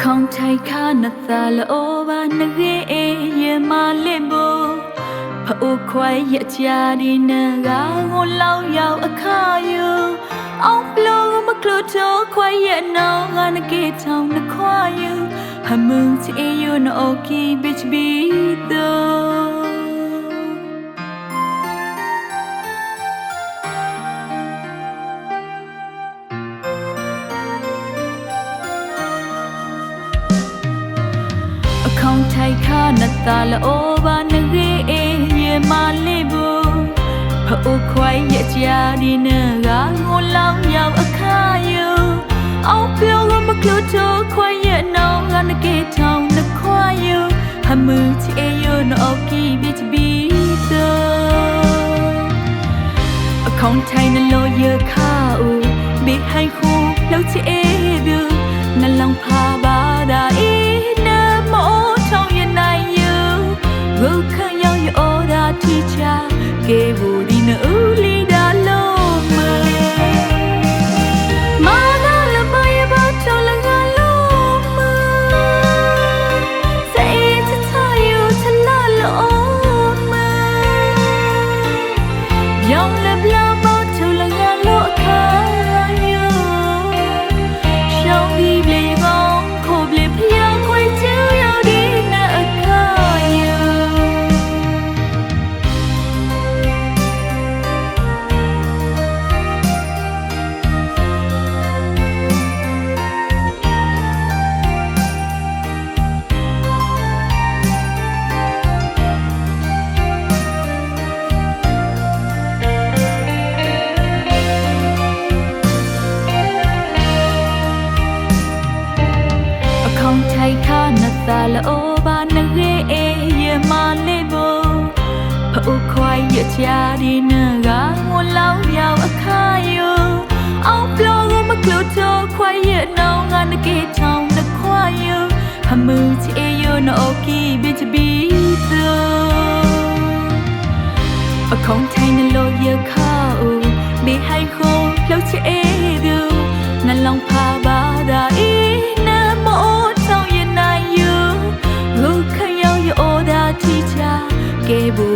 ခေါင်ထိုက်ခါနသလောဘာနရေအေယေမလေးဘူဖအိုခွိုင်းရချာဒီနငါငိုလောင်ရောက်အခါယူအောင်ပလောမကလို့တော့ခွိုင်းရနောငါနကေထောင်းနခွာယူဟမုန်ချေယူနိုကီဘစ်ဘီတော့ tala oba na ge e ye ma le bu pho khwai ye cha di na ga ngo lao yao a kha yu au pyo ga ma klu to khwai ye no ga na ke thong na khwai yu ha mu chi e yu no o ki bi chi bi to a khong thai na lo ye kha u bi hai khu lao chi e bu na long pa ဘု သလောဘာနရေအေယေမလေးဘူဖအုခွိုင်းရချာဒီနငါငိုလောင်ရောက်အခါယူအောင်ပလောကမကလို့တော့ခွိုင်းရနောငါနကေထောင်းနခွာယူဟမှုချေယနောကီဘစ်ဘီသောအခေါင်ထိုင်နလို့ရ ယူ